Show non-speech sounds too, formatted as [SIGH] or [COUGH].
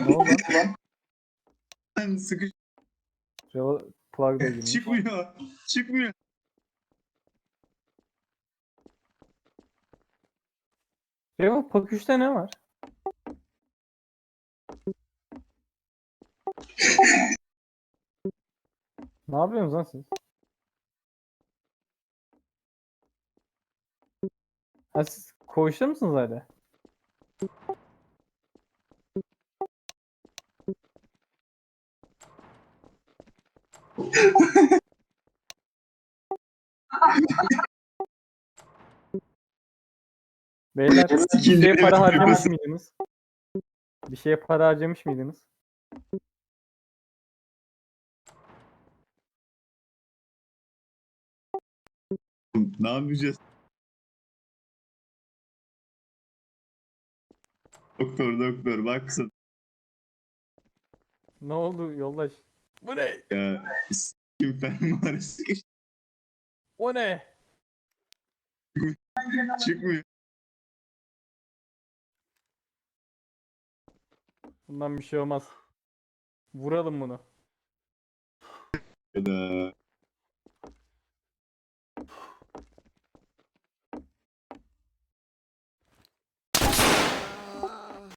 Ne oldu lan? [LAUGHS] Lan sıkış Java plug da girmiş. çıkmıyor. Çıkmıyor. Java Pak 3'te ne var? ne yapıyorsunuz lan siz? Ha siz koğuşta mısınız hala? [LAUGHS] Beyler bir şeye para harcamış mıydınız? Bir şeye para harcamış mıydınız? Ne yapacağız? Doktor doktor baksın Ne oldu yoldaş? Bu ne? ya. Kim fermuarı O ne? çıkmıyor. Bundan bir şey olmaz. Vuralım bunu. Ya da